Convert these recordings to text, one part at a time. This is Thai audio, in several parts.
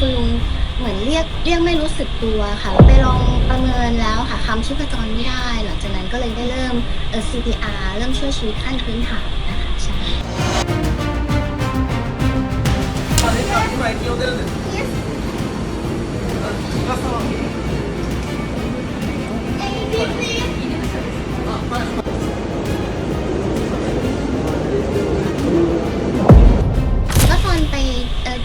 คุณลุงเหมือนเรียกเรียกไม่รู้สึกตัวค่ะ ไปลองประเมินแล้วค่ะคำชีพจรไม่ได้ หลังจากนั้นก็เลยได้เริ่มเออ CPR เริ่มช่วยชีวิตขั้นพื้นฐาน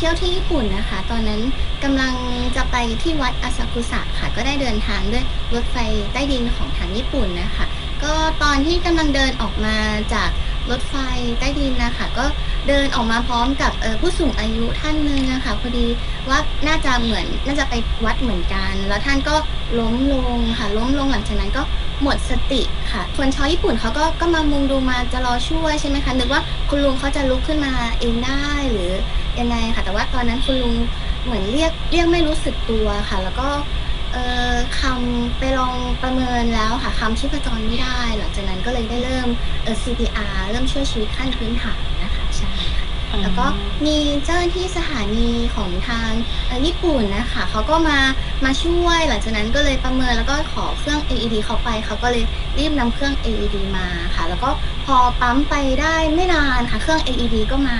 ที่ยวที่ญี่ปุ่นนะคะ ตอนนั้นกำลังจะไปที่วัดอาซากุสะค่ะ ก็ได้เดินทางด้วยรถไฟใต้ดินของทางญี่ปุ่นนะคะ ก็ตอนที่กำลังเดินออกมาจาก รถไฟใต้ดินนะคะก็เดินออกมาพร้อมกับผู้สูงอายุท่านหนึ่งนะคะพอดีว่าน่าจะเหมือนน่าจะไปวัดเหมือนกัน แล้วท่านก็ล้มลงค่ะล้มลงหลังจากนั้นก็หมดสติค่ะ คนชาวญี่ปุ่นเขาก็ก็มามุงดูมาจะรอช่วยใช่ไหมคะนึกว่าคุณลุงเขาจะลุกขึ้นมาเองได้หรือยังไงค่ะ แต่ว่าตอนนั้นคุณลุงเหมือนเรียกเรียกไม่รู้สึกตัวค่ะ แล้วก็ เอ่อคำไปลองประเมินแล้วค่ะคำชีพจรไม่ได้ หลังจากนั้นก็เลยได้เริ่มเอ่อ CPR เริ่มช่วยชีวิตขั้นพื้นฐานนะคะใช่ค่ะแล้วก็มีเจ้าหน้าที่สถานีของทางเอ่อญี่ปุ่นนะคะเขาก็มามาช่วยหลังจากนั้นก็เลยประเมินแล้วก็ขอเครื่อง AED เขาไปเขาก็เลยรีบนำเครื่อง AED มาค่ะ แล้วก็พอปั๊มไปได้ไม่นานค่ะ เครื่อง AED ก็มา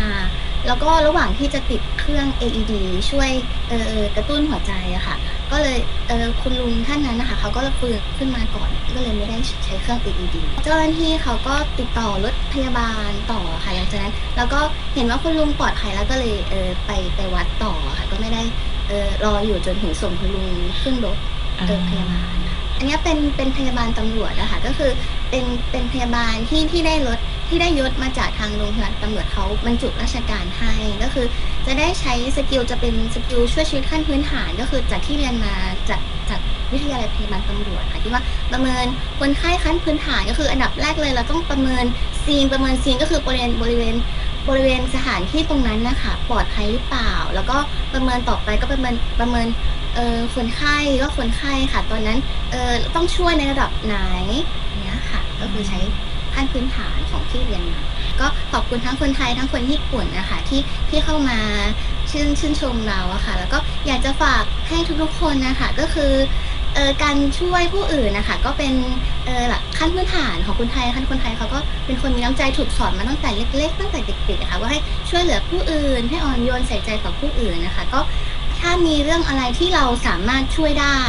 แล้วก็ระหว่างที่จะติดเครื่อง AED ช่วยเอ่อกระตุ้นหัวใจอะค่ะ ก็เลยเออคุณลุงท่านนั้นนะคะเขาก็ฟื้นขึ้นมาก่อนก็เลยไม่ได้ใช้เครื่อง AED เจ้าหน้าที่เขาก็ติดต่อรถพยาบาลต่อค่ะหลังจากนั้นแล้วก็เห็นว่าคุณลุงปลอดภัยแล้วก็เลยเออไปไปวัดต่อค่ะ ก็ไม่ได้เออรออยู่จนถึงส่งคุณลุงขึ้นรถเออพยาบาลค่ะอันเนี้ยเป็นเป็นพยาบาลตำรวจนะคะก็คือเป็นเป็นพยาบาลที่ที่ได้รถ ที่ได้ยศมาจากทางโรงพยาบาลตำรวจเขาบรรจุราชการให้ก็คือ จะได้ใช้สกิลจะเป็นสกิลช่วยชีวิตขั้นพื้นฐาน ก็คือจากที่เรียนมาจากจากวิทยาลัยพยาบาลตำรวจค่ะที่ว่าประเมินคนไข้ขั้นพื้นฐานก็คืออันดับแรกเลย เราต้องประเมินซีนประเมินซีนก็คือบริเวณบริเวณบริเวณสถานที่ตรงนั้นนะคะปลอดภัยหรือเปล่า แล้วก็ประเมินต่อไปก็ประเมินประเมินเออคนไข้ก็คนไข้ค่ะ ตอนนั้นเออต้องช่วยในระดับไหนเนี้ยค่ะ ก็คือใช้ ขั้นพื้นฐานของที่เรียนมาก็ขอบคุณทั้งคนไทยทั้งคนญี่ปุ่นนะคะที่ที่เข้ามาชื่นชื่นชมเราอะค่ะ แล้วก็อยากจะฝากให้ทุกๆคนนะคะก็คือเออการช่วยผู้อื่นนะคะก็เป็นเออหลักขั้นพื้นฐานของคนไทยขั้นคนไทยเขาก็เป็นคนมีน้ำใจถูกสอนมาตั้งแต่เล็ก ๆ ตั้งแต่เด็กๆอะค่ะว่าให้ช่วยเหลือผู้อื่นให้อ่อนโยนใส่ใจต่อผู้อื่นนะคะ ก็ ถ้ามีเรื่องอะไรที่เราสามารถช่วยได้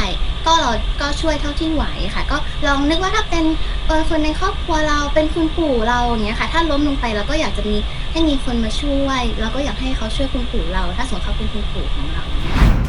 ก็เราก็ช่วยเท่าที่ไหวค่ะ ก็ลองนึกว่าถ้าเป็นเออคนในครอบครัวเราเป็นคุณปู่เราอย่างเงี้ยค่ะ ถ้าล้มลงไปเราก็อยากจะมีให้มีคนมาช่วยแล้วก็อยากให้เขาช่วยคุณปู่เรา ถ้าสมมติเขาเป็นคุณปู่ของเรา